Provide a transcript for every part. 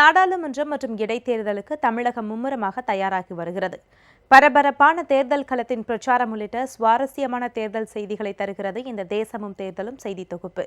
நாடாளுமன்றம் மற்றும் இடைத்தேர்தலுக்கு தமிழகம் மும்முரமாக தயாராகி வருகிறது. பரபரப்பான தேர்தல் களத்தின் பிரச்சாரம் உள்ளிட்ட சுவாரஸ்யமான தேர்தல் செய்திகளை தருகிறது இந்த தேசமும் தேர்தலும் செய்தி தொகுப்பு.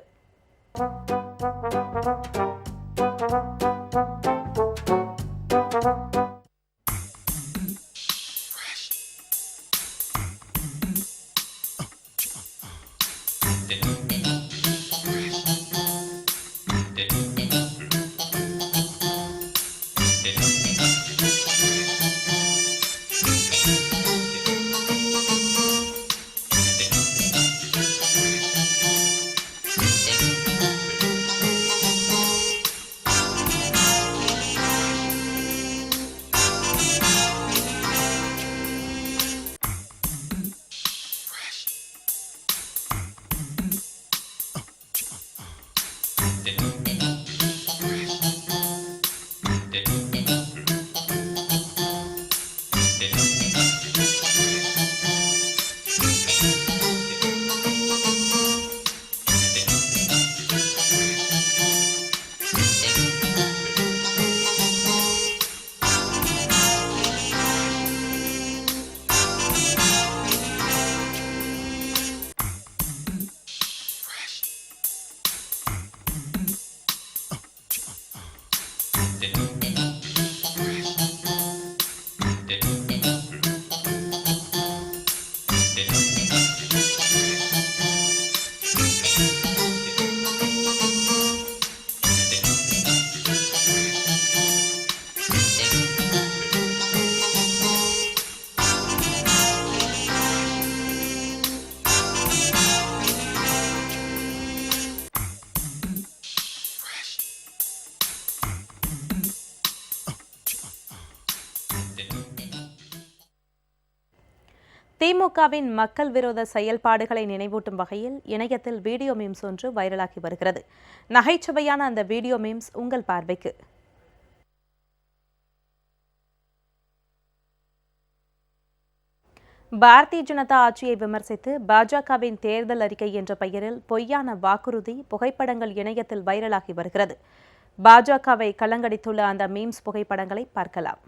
திமுகவின் மக்கள் விரோத செயல்பாடுகளை நினைவூட்டும் வகையில் இணையத்தில் வீடியோ மீம்ஸ் ஒன்று வைரலாகி வருகிறது. நகைச்சுவையான அந்த வீடியோ மீம்ஸ் உங்கள் பார்வைக்கு. பாரதிய ஜனதா ஆட்சியை விமர்சித்து பாஜகவின் தேர்தல் அறிக்கை என்ற பெயரில் பொய்யான வாக்குறுதி புகைப்படங்கள் இணையத்தில் வைரலாகி வருகிறது. பாஜகவை கலங்கடித்துள்ள அந்த மீம்ஸ் புகைப்படங்களை பார்க்கலாம்.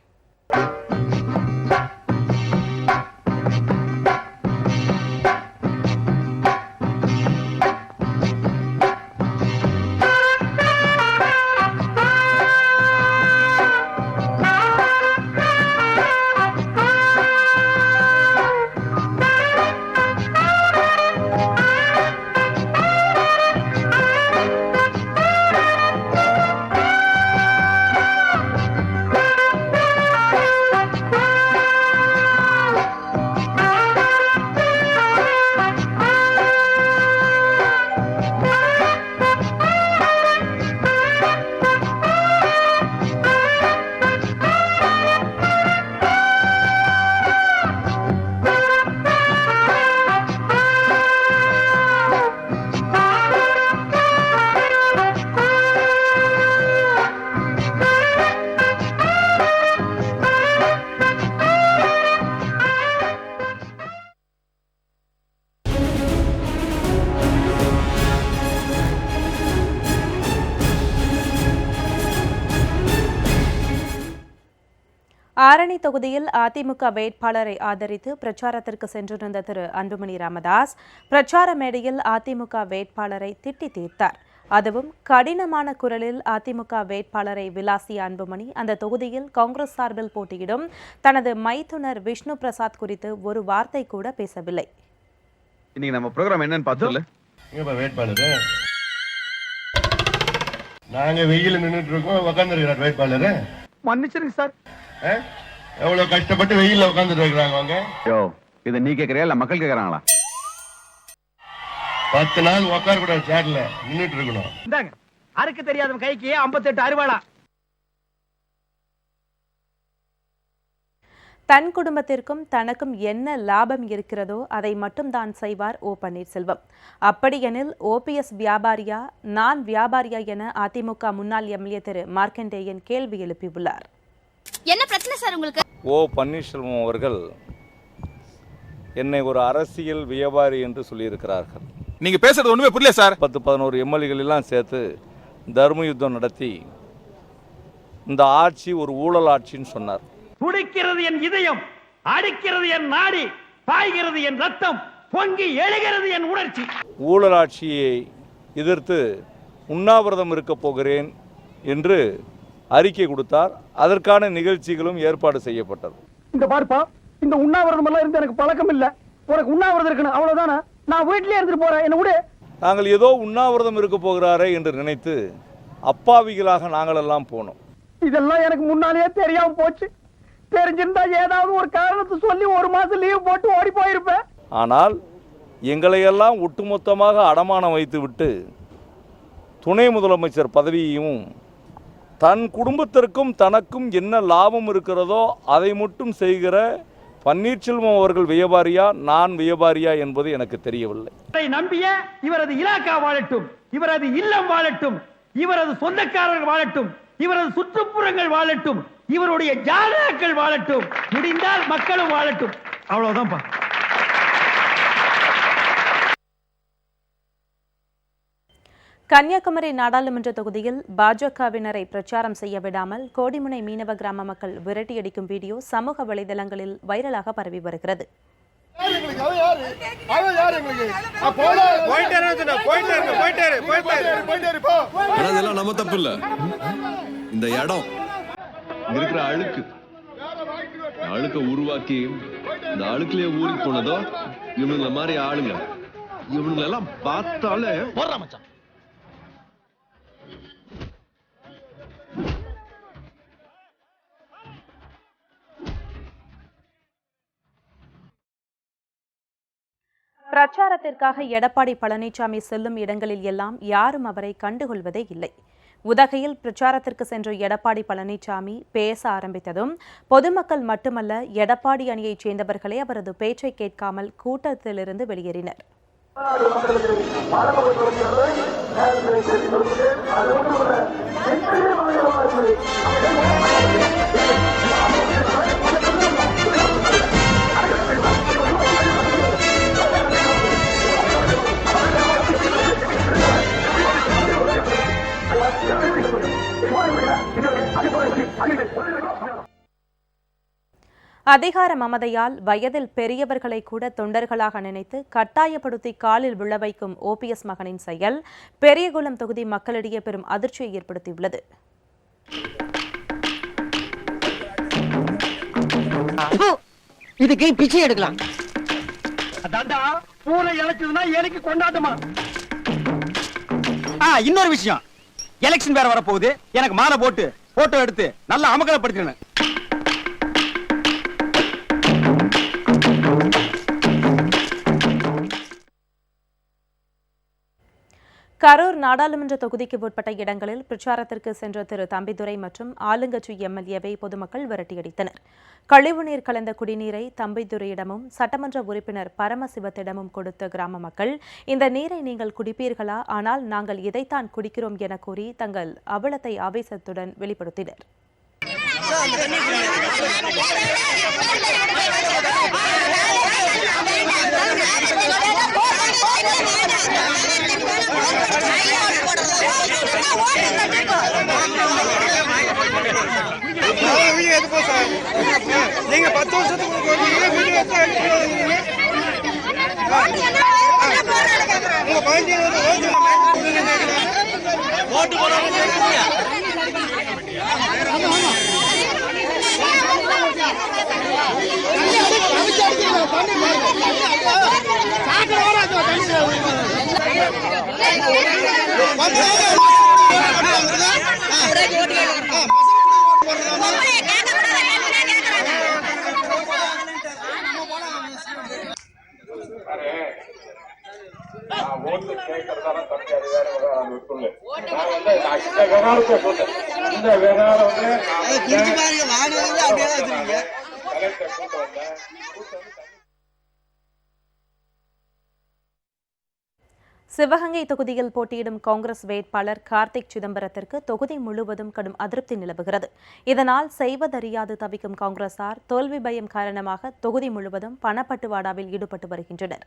தொகுதியில் அதிமுக வேட்பாளரை ஆதரித்து பிரச்சாரத்திற்கு சென்றிருந்த திரு. அன்புமணி ராமதாஸ் பிரச்சார மேடையில் அதிமுக வேட்பாளரை திட்டி தீர்த்தார். அதுவும் கடினமான குரலில் அதிமுக வேட்பாளரை விலாசிய அன்புமணி அந்த தொகுதியில் காங்கிரஸ் சார்பில் போட்டியிடும் தனது மைத்துனர் விஷ்ணு பிரசாத் குறித்து ஒரு வார்த்தை கூட பேசவில்லை. இன்னைக்கு நம்ம ப்ரோக்ராம் என்னன்னு வேட்பாளர்? நாங்க வெயில நின்னுட்டு இருக்கோம் உட்காந்துருக்கிறார் வேட்பாளர். மன்னிச்சிருங்க சார். எவ்வளவு கஷ்டப்பட்டு வெயில்ல உட்காந்துட்டு இருக்கிறாங்க அவங்க? யோ இதை நீ கேக்குறியா இல்ல மக்கள் கேக்குறாங்களா? பத்து நாள் உட்கார கூடாது சேர்ல நின்னுட்டு இருக்கணும். இந்தாங்க அறுக்கு தெரியாதவன் கைக்கு 58 அறுவாளா? தன் குடும்பத்திற்கும் தனக்கும் என்ன லாபம் இருக்கிறதோ அதை மட்டும் தான் செய்வார் ஓ பன்னீர்செல்வம். அப்படியெனில் ஓபிஎஸ் வியாபாரியா நான் வியாபாரியா என அதிமுக முன்னாள் எம்எல்ஏ திரு. மார்க்கண்டேயன் கேள்வி எழுப்பியுள்ளார். என்ன பிரச்சனை சார் உங்களுக்கு? ஓ பன்னீர்செல்வம் அவர்கள் என்னை ஒரு அரசியல் வியாபாரி என்று சொல்லியிருக்கிறார்கள். நீங்க பேசுறது ஒண்ணுமே புரியல சார். பத்து பதினோரு எம்எல்ஏகள் எல்லாம் சேர்த்து தர்ம யுத்தம் நடத்தி இந்த ஆட்சி ஒரு ஊழல் ஆட்சின்னு சொன்னார். துடிக்கிறது என் இதயம் அடிக்கிறது என் நாடி பாய்கிறது என் ரத்தம் பொங்கி எழுகிறது என் உணர்ச்சி. ஊழல் ஆட்சியை எதிர்த்து உண்ணாவிரதம் இருக்கப் போகிறேன் என்று அறிக்கை கொடுத்தார். அதற்கான நிகழ்ச்சிகளும் ஏற்பாடு செய்யப்பட்டது. இந்த பாருப்பா இந்த உண்ணாவிரதம் எல்லாம் இருந்து எனக்கு பழக்கம் இல்ல. உனக்கு உண்ணாவிரதம் இருக்கணும் அவ்வளவுதானே? நான் வீட்லயே இருந்துட்டு போறேன் என்ன விடு. நாங்கள் ஏதோ உண்ணாவிரதம் இருக்க போகிறாரே என்று நினைத்து அப்பாவிகளாக நாங்கள் எல்லாம் போனோம். இதெல்லாம் எனக்கு முன்னாலேயே தெரியாம போச்சு. தெரிஞ்சிருந்தா ஏதாவது ஒரு காரணத்தை சொல்லி ஒரு மாசம் லீவ் போட்டு ஓடி போயிருப்பேன். ஆனால் எங்களையெல்லாம் ஒட்டுமொத்தமாக அடமானம் வைத்துவிட்டு துணை முதலமைச்சர் பதவியையும் தன் குடும்பத்திற்கும் தனக்கும் என்ன லாபம் இருக்கிறதோ அதை மட்டும் செய்கிற பன்னீர்செல்வம் அவர்கள் வியாபாரியா நான் வியாபாரியா என்பது எனக்கு தெரியவில்லை. இவரை நம்பிய இவரது இலாக்கா வாழட்டும் இவரது இல்லம் வாழட்டும் இவரது சொந்தக்காரர்கள் வாழட்டும் இவரது சுற்றுப்புறங்கள் வாழட்டும் இவருடைய ஜாதகங்கள் வாழட்டும் முடிந்தால் மக்களும் வாழட்டும். அவ்வளவுதான் கன்னியாகுமரி நாடாளுமன்ற தொகுதியில் பாஜகவினரை பிரச்சாரம் செய்ய விடாமல் கோடிமுனை மீனவ கிராம மக்கள் விரட்டியடிக்கும் வீடியோ சமூக வலைதளங்களில் வைரலாக பரவி வருகிறது. ஆனா இதெல்லாம் நம்ம தப்பு இல்ல இந்த இடம் இங்க இருக்கிற அழுக்கு அழுக்க உருவாக்கி இந்த அழுக்குலயே ஊறி போனதோ இவனுங்கள மாதிரி ஆளுங்க. இவனுங்களை எல்லாம் பார்த்தாலே பிரச்சாரத்திற்காக எடப்பாடி பழனிசாமி செல்லும் இடங்களில் எல்லாம் யாரும் அவரை கண்டுகொள்வதே இல்லை. உதகையில் பிரச்சாரத்திற்கு சென்ற எடப்பாடி பழனிசாமி பேச ஆரம்பித்ததும் பொதுமக்கள் மட்டுமல்ல எடப்பாடி அணியைச் சேர்ந்தவர்களே அவரது பேச்சை கேட்காமல் கூட்டத்திலிருந்து வெளியேறினர். அதிகார மமதையால் வயதில் பெரியவர்களை கூட தொண்டர்களாக நினைத்து கட்டாயப்படுத்தி காலில் விழ வைக்கும் ஓபிஎஸ் மகனின் செயல் பெரியகுளம் தொகுதி மக்களிடையே பெரும் அதிர்ச்சியை ஏற்படுத்தியுள்ளது. இதுக்கு பிச்சை எடுக்கலாம். அதாண்டா பூனை இழைச்சதுன்னா எனக்கு கொண்டாட்டமா ஆ இன்னொரு விஷயம். எலெக்ஷன் வேற வரப்போகுது. எனக்கு மாலை போட்டு போட்டோ எடுத்து நல்லா அமகலப்படுத்தினேன் கரூர் நாடாளுமன்ற தொகுதிக்கு உட்பட்ட இடங்களில் பிரச்சாரத்திற்கு சென்ற திரு தம்பிதுரை மற்றும் ஆளுங்கட்சி எம்எல்ஏவை பொதுமக்கள் விரட்டியடித்தனர். கழிவுநீர் கலந்த குடிநீரை தம்பிதுரையிடமும் சட்டமன்ற உறுப்பினர் பரமசிவத்திடமும் கொடுத்த கிராம மக்கள் இந்த நீரை நீங்கள் குடிப்பீர்களா? ஆனால் நாங்கள் இதைத்தான் குடிக்கிறோம் என கூறி தங்கள் அவலத்தை ஆவேசத்துடன் வெளிப்படுத்தினர். நீங்க பத்து வருஷத்துக்கு ஒரு வீடியோ உங்க பதினஞ்சு ஓட்டு ஓட்டு கேட்கறதால தனி அதிகாரம் நான் விட்டுள்ளேன் நான் வந்து நான் இந்த விவகாரத்தை சொல்றேன் இந்த விவகாரம் வந்து சிவகங்கை தொகுதியில் போட்டியிடும் காங்கிரஸ் வேட்பாளர் கார்த்திக் சிதம்பரத்திற்கு தொகுதி முழுவதும் கடும் அதிருப்தி நிலவுகிறது. இதனால் செய்வதறியாது தவிக்கும் காங்கிரசார் தோல்வி பயம் காரணமாக தொகுதி முழுவதும் பணப்பட்டுவாடாவில் ஈடுபட்டு வருகின்றனர்.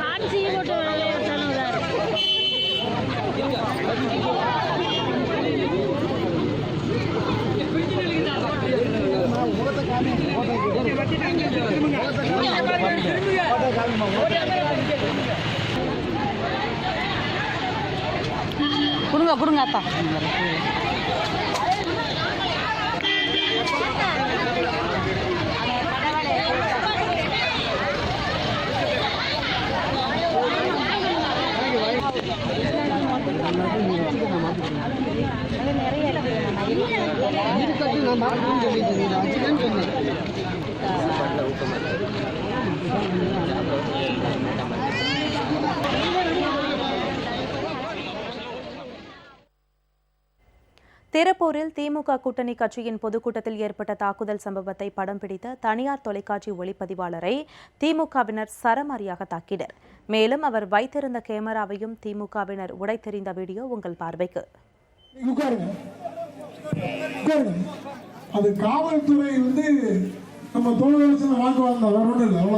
காட்சி கொடுங்க கொடுங்க அத்தா. திருப்பூரில் திமுக கூட்டணி கட்சியின் பொதுக்கூட்டத்தில் ஏற்பட்ட தாக்குதல் சம்பவத்தை படம் பிடித்த தனியார் தொலைக்காட்சி ஒளிப்பதிவாளரை திமுகவினர் சரமாரியாக தாக்கினர் மேலும் அவர் வைத்திருந்த கேமராவையும் திமுகவினர் உடைத்தெறிந்த வீடியோ உங்கள் பார்வைக்கு அது காவல்துறை வந்து நம்ம தோழரசனை வாங்குவாங்க வேற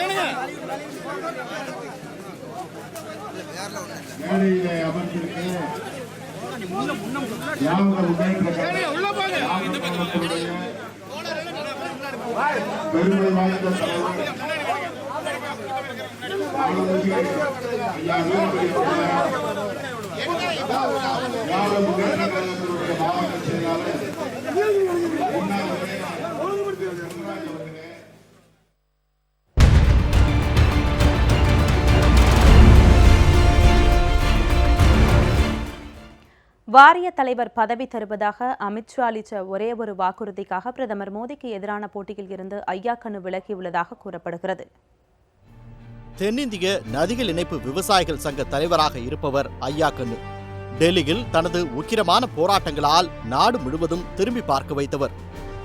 இல்லை மேடையிலே அமர்ந்திருக்க பெருமை வாய்ந்த தலைவர் மாண்புமிகு வாரிய தலைவர் பதவி தருவதாக அமித்ஷா அளித்த ஒரே ஒரு வாக்குறுதிக்காக பிரதமர் மோடிக்கு எதிரான போட்டியில் இருந்து ஐயாக்கனு விலகியுள்ளதாக கூறப்படுகிறது. தென்னிந்திய நதிகள் இணைப்பு விவசாயிகள் சங்க தலைவராக இருப்பவர் ஐயாக்கண்ணு டெல்லியில் தனது உக்கிரமான போராட்டங்களால் நாடு முழுவதும் திரும்பி பார்க்க வைத்தவர்.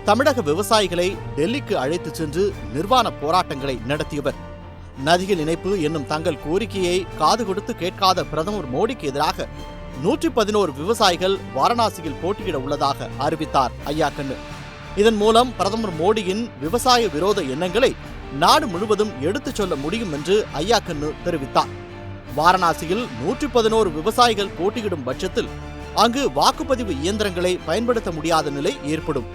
தமிழக விவசாயிகளை டெல்லிக்கு அழைத்துச் சென்று நிர்வாண போராட்டங்களை நடத்தியவர். நதிகள் இணைப்பு என்னும் தங்கள் கோரிக்கையை காது கொடுத்து கேட்காத பிரதமர் மோடிக்கு எதிராக நூற்றி பதினோரு விவசாயிகள் வாரணாசியில் போட்டியிட உள்ளதாக அறிவித்தார் ஐயாக்கண்ணு இதன் மூலம் பிரதமர் மோடியின் விவசாய விரோத எண்ணங்களை நாடு முழுவதும் எடுத்துச் சொல்ல முடியும் என்று ஐயா கண்ணு தெரிவித்தார். வாரணாசியில் நூற்றி பதினோரு விவசாயிகள் போட்டியிடும் பட்சத்தில் அங்கு வாக்குப்பதிவு இயந்திரங்களை பயன்படுத்த முடியாத நிலை ஏற்படும்.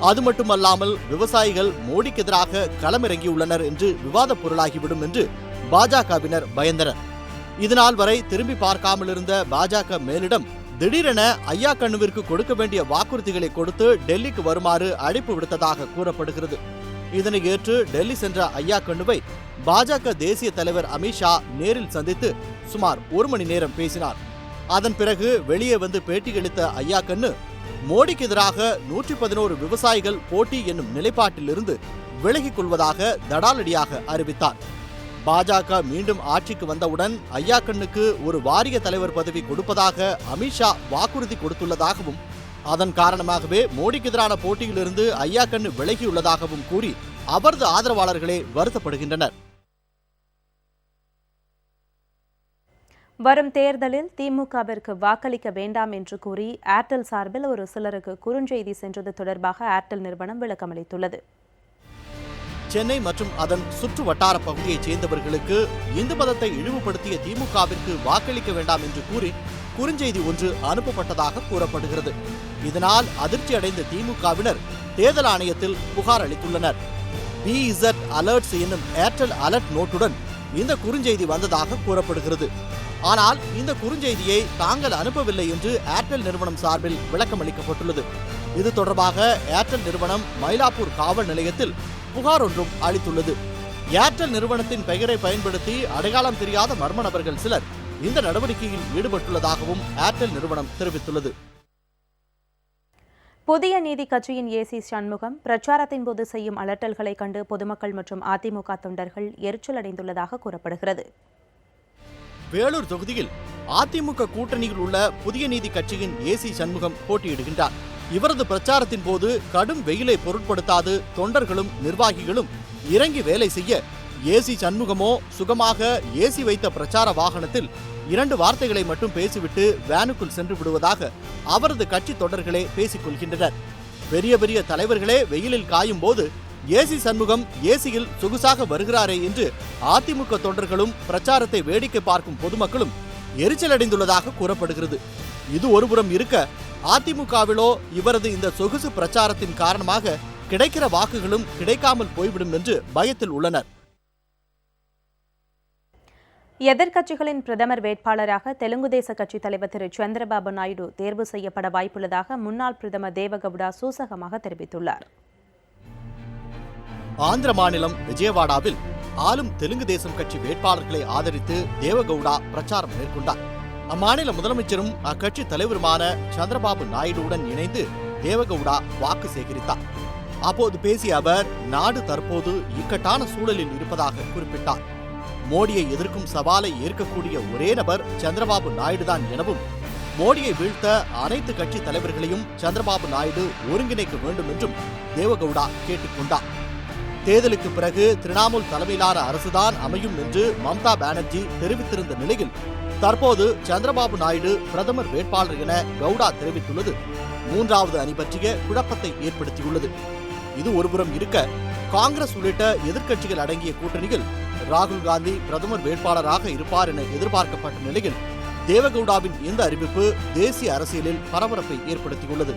அது மட்டுமல்லாமல் விவசாயிகள் மோடிக்கு எதிராக களமிறங்கியுள்ளனர் என்று விவாதப் பொருளாகிவிடும் என்று பாஜகவினர் பயந்தனர். இதனால் வரை திரும்பி பார்க்காமல் இருந்த பாஜக மேலிடம் திடீரென ஐயா கண்ணுவிற்கு கொடுக்க வேண்டிய வாக்குறுதிகளை கொடுத்து டெல்லிக்கு வருமாறு அழைப்பு விடுத்ததாக கூறப்படுகிறது. இதனை ஏற்று டெல்லி சென்ற ஐயா கண்ணுவை பாஜக தேசிய தலைவர் அமித்ஷா நேரில் சந்தித்து சுமார் ஒரு மணி நேரம் பேசினார். அதன் பிறகு வெளியே வந்து பேட்டியளித்த ஐயா கண்ணு மோடிக்கு எதிராக நூற்றி பதினோரு விவசாயிகள் போட்டி என்னும் நிலைப்பாட்டிலிருந்து விலகிக் கொள்வதாக தடாலடியாக அறிவித்தார். பாஜக மீண்டும் ஆட்சிக்கு வந்தவுடன் ஐயா கண்ணுக்கு ஒரு வாரிய தலைவர் பதவி கொடுப்பதாக அமித்ஷா வாக்குறுதி கொடுத்துள்ளதாகவும் அதன் காரணமாகவே மோடிக்கு எதிரான போட்டியிலிருந்து ஐயா கண்ணு விலகியுள்ளதாகவும் கூறி அவரது ஆதரவாளர்களே வருத்தப்படுகின்றனர். வரும் தேர்தலில் திமுகவிற்கு வாக்களிக்க வேண்டாம் என்று கூறி ஏர்டெல் சார்பில் ஒரு சிலருக்கு குறுஞ்செய்தி சென்றது தொடர்பாக ஏர்டெல் நிறுவனம் விளக்கமளித்துள்ளது. சென்னை மற்றும் அதன் சுற்று வட்டார பகுதியைச் சேர்ந்தவர்களுக்கு இந்து மதத்தை இழிவுபடுத்திய திமுகவிற்கு வாக்களிக்க வேண்டாம் என்று கூறி குறுஞ்செய்தி ஒன்று அனுப்பப்பட்டதாக கூறப்படுகிறது. இதனால் அதிர்ச்சி அடைந்த திமுகவினர் தேர்தல் ஆணையத்தில் புகார் அளித்துள்ளனர். பிஇசட் அலர்ட்ஸ் என்னும் ஏர்டெல் அலர்ட் நோட்டுடன் இந்த குறுஞ்செய்தி வந்ததாக கூறப்படுகிறது. ஆனால் இந்த குறுஞ்செய்தியை தாங்கள் அனுப்பவில்லை என்று ஏர்டெல் நிறுவனம் சார்பில் விளக்கம் அளிக்கப்பட்டுள்ளது இது தொடர்பாக ஏர்டெல் நிறுவனம் மயிலாப்பூர் காவல் நிலையத்தில் புகார் ஒன்றும் அளித்துள்ளது. ஏர்டெல் நிறுவனத்தின் பெயரை பயன்படுத்தி அடையாளம் தெரியாத மர்ம நபர்கள் சிலர் இந்த நடவடிக்கையில் ஈடுபட்டுள்ளதாகவும் ஏர்டெல் நிறுவனம் தெரிவித்துள்ளது. புதிய நீதி கட்சியின் ஏசி சண்முகம் பிரச்சாரத்தின் போது செய்யும் அலட்டல்களை கண்டு பொதுமக்கள் மற்றும் அதிமுக தொண்டர்கள் எரிச்சல் அடைந்துள்ளதாக கூறப்படுகிறது. வேலூர் தொகுதியில் அதிமுக கூட்டணியில் உள்ள புதிய நீதி கட்சியின் ஏசி சண்முகம் போட்டியிடுகின்றார். இவரது பிரச்சாரத்தின் போது கடும் வெயிலை பொருட்படுத்தாது தொண்டர்களும் நிர்வாகிகளும் இறங்கி வேலை செய்ய ஏசி சண்முகமோ சுகமாக ஏசி வைத்த பிரச்சார வாகனத்தில் இரண்டு வார்த்தைகளை மட்டும் பேசிவிட்டு வேனுக்குள் சென்று விடுவதாக அவரது கட்சி தொண்டர்களே பேசிக் கொள்கின்றனர் பெரிய பெரிய தலைவர்களே வெயிலில் காயும் போது ஏசி சண்முகம் ஏசியில் சொகுசாக வருகிறாரே என்று அதிமுக தொண்டர்களும் பிரச்சாரத்தை வேடிக்கை பார்க்கும் பொதுமக்களும் எரிச்சல் அடைந்துள்ளதாக கூறப்படுகிறது. இது ஒருபுறம் இருக்க அதிமுகவிலோ இவரது இந்த சொகுசு பிரச்சாரத்தின் காரணமாக கிடைக்கிற வாக்குகளும் கிடைக்காமல் போய்விடும் என்று பயத்தில் உள்ளனர். எதிர்க்கட்சிகளின் பிரதமர் வேட்பாளராக தெலுங்கு தேச கட்சித் தலைவர் திரு. சந்திரபாபு நாயுடு தேர்வு செய்யப்பட வாய்ப்புள்ளதாக முன்னாள் பிரதமர் தேவகவுடா சூசகமாக தெரிவித்துள்ளார். ஆந்திர மாநிலம் விஜயவாடாவில் ஆளும் தெலுங்கு தேசம் கட்சி வேட்பாளர்களை ஆதரித்து தேவகவுடா பிரச்சாரம் மேற்கொண்டார். அம்மாநில முதலமைச்சரும் அக்கட்சி தலைவருமான சந்திரபாபு நாயுடுவுடன் இணைந்து தேவகவுடா வாக்கு சேகரித்தார். அப்போது பேசிய அவர் நாடு தற்போது இக்கட்டான சூழலில் இருப்பதாக குறிப்பிட்டார். மோடியை எதிர்க்கும் சவாலை ஏற்கக்கூடிய ஒரே நபர் சந்திரபாபு நாயுடு தான் எனவும் மோடியை வீழ்த்த அனைத்து கட்சி தலைவர்களையும் சந்திரபாபு நாயுடு ஒருங்கிணைக்க வேண்டும் என்றும் தேவகவுடா கேட்டுக்கொண்டார் தேர்தலுக்கு பிறகு திரிணாமுல் தலைமையிலான அரசுதான் அமையும் என்று மம்தா பானர்ஜி தெரிவித்திருந்த நிலையில் தற்போது சந்திரபாபு நாயுடு பிரதமர் வேட்பாளர் என கவுடா தெரிவித்துள்ளது. மூன்றாவது அணி பற்றிய குழப்பத்தை ஏற்படுத்தியுள்ளது. இது ஒருபுறம் இருக்க காங்கிரஸ் உள்ளிட்ட எதிர்க்கட்சிகள் அடங்கிய கூட்டணியில் ராகுல் காந்தி பிரதமர் வேட்பாளராக இருப்பார் என எதிர்பார்க்கப்பட்ட நிலையில் தேவகவுடாவின் இந்த அறிவிப்பு தேசிய அரசியலில் பரபரப்பை ஏற்படுத்தியுள்ளது.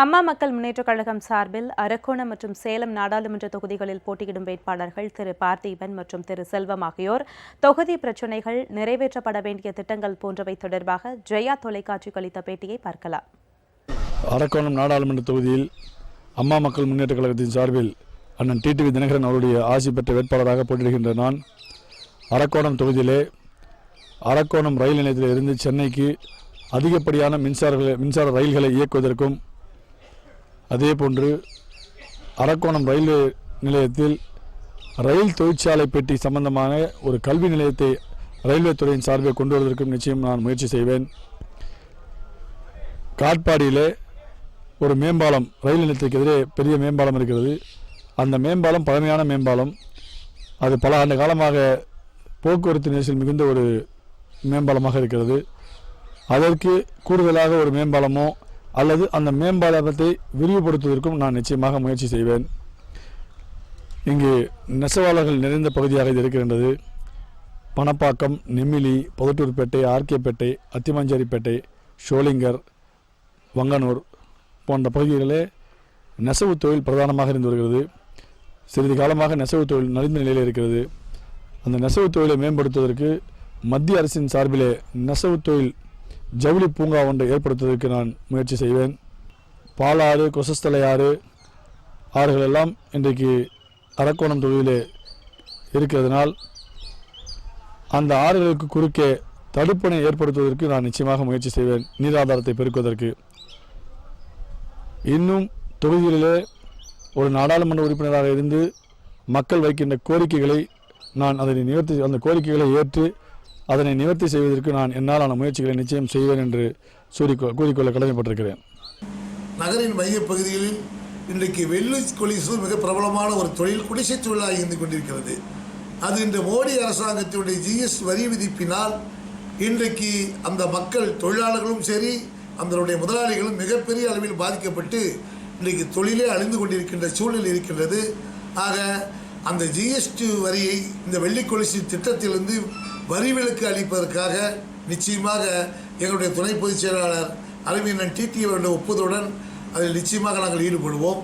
அம்மா மக்கள் முன்னேற்றக் கழகம் சார்பில் அரக்கோணம் மற்றும் சேலம் நாடாளுமன்ற தொகுதிகளில் போட்டியிடும் வேட்பாளர்கள் திரு பார்த்திபன் மற்றும் திரு செல்வம் ஆகியோர். தொகுதி பிரச்சினைகள் நிறைவேற்றப்பட வேண்டிய திட்டங்கள் போன்றவை தொடர்பாக ஜெயா தொலைக்காட்சிக்கு அளித்த பேட்டியை பார்க்கலாம். அரக்கோணம் நாடாளுமன்ற தொகுதியில் அம்மா மக்கள் முன்னேற்ற கழகத்தின் சார்பில் அண்ணன் டிடிவி தினகரன் அவருடைய ஆசி பெற்ற வேட்பாளராக போட்டியிடுகின்ற நான் அரக்கோணம் தொகுதியிலே அரக்கோணம் ரயில் நிலையத்தில் இருந்து சென்னைக்கு அதிகப்படியான மின்சார மின்சார ரயில்களை இயக்குவதற்கும் அதே போன்று அரக்கோணம் ரயில்வே நிலையத்தில் ரயில் தொழிற்சாலை பெட்டி சம்பந்தமான ஒரு கல்வி நிலையத்தை ரயில்வே துறையின் சார்பில் கொண்டு வருவதற்கும் நிச்சயம் நான் முயற்சி செய்வேன். காட்பாடியிலே ஒரு மேம்பாலம் ரயில் நிலையத்துக்கு எதிரே பெரிய மேம்பாலம் இருக்கிறது. அந்த மேம்பாலம் பழமையான மேம்பாலம். அது பல ஆண்டு காலமாக போக்குவரத்து நெரிசல் மிகுந்த ஒரு மேம்பாலமாக இருக்கிறது. அதற்கு கூடுதலாக ஒரு மேம்பாலமோ அல்லது அந்த மேம்பாலத்தை விரிவுபடுத்துவதற்கும் நான் நிச்சயமாக முயற்சி செய்வேன். இங்கு நெசவாளர்கள் நிறைந்த பகுதியாக இது இருக்கின்றது. பணப்பாக்கம் நெம்மிலி புதட்டூர்பேட்டை ஆர்கேப்பேட்டை அத்திமஞ்சேரிப்பேட்டை ஷோலிங்கர் வங்கனூர் போன்ற பகுதிகளிலே நெசவு தொழில் பிரதானமாக இருந்து வருகிறது. சிறிது காலமாக நெசவு தொழில் நலிந்த நிலையில் இருக்கிறது. அந்த நெசவு தொழிலை மேம்படுத்துவதற்கு மத்திய அரசின் சார்பிலே நெசவு தொழில் ஜவுளி பூங்கா ஒன்றை ஏற்படுத்துவதற்கு நான் முயற்சி செய்வேன். பாலாறு கொசஸ்தலை ஆறு ஆறுகள் எல்லாம் இன்றைக்கு அரக்கோணம் தொகுதியிலே இருக்கிறதுனால் அந்த ஆறுகளுக்கு குறுக்கே தடுப்பணை ஏற்படுத்துவதற்கு நான் நிச்சயமாக முயற்சி செய்வேன். நீராதாரத்தை பெருக்குவதற்கு. இன்னும் தொகுதிகளிலே ஒரு நாடாளுமன்ற உறுப்பினராக இருந்து மக்கள் வைக்கின்ற கோரிக்கைகளை நான் அதனை நிவர்த்தி அந்த கோரிக்கைகளை ஏற்று அதனை நிவர்த்தி செய்வதற்கு நான் என்னாலான முயற்சிகளை நிச்சயம் செய்வேன் என்று கூறிக்கொ கூறிக்கொள்ள கடமைப்பட்டிருக்கிறேன். நகரின் மையப்பகுதிகளில் இன்றைக்கு வெள்ளி கொலிசு மிக பிரபலமான ஒரு தொழில் குடிசை தொழிலாக இருந்து கொண்டிருக்கிறது. அது இந்த மோடி அரசாங்கத்தினுடைய ஜிஎஸ் வரி விதிப்பினால் இன்றைக்கு அந்த மக்கள் தொழிலாளர்களும் சரி அதனுடைய முதலாளிகளும் மிகப்பெரிய அளவில் பாதிக்கப்பட்டு இன்றைக்கு தொழிலே அழிந்து கொண்டிருக்கின்ற சூழல் இருக்கின்றது. ஆக அந்த ஜிஎஸ்டி வரியை இந்த வெள்ளி கொலிசு திட்டத்திலிருந்து வரிவிலக்கு அளிப்பதற்காக நிச்சயமாக எங்களுடைய துணை பொதுச் செயலாளர் அறிவியன் டிடி அவருடைய ஒப்புதலுடன் அதில் நிச்சயமாக நாங்கள் ஈடுபடுவோம்.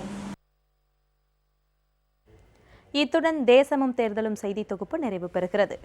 இத்துடன் தேசமும் தேர்தலும் செய்தி தொகுப்பு நிறைவு பெறுகிறது.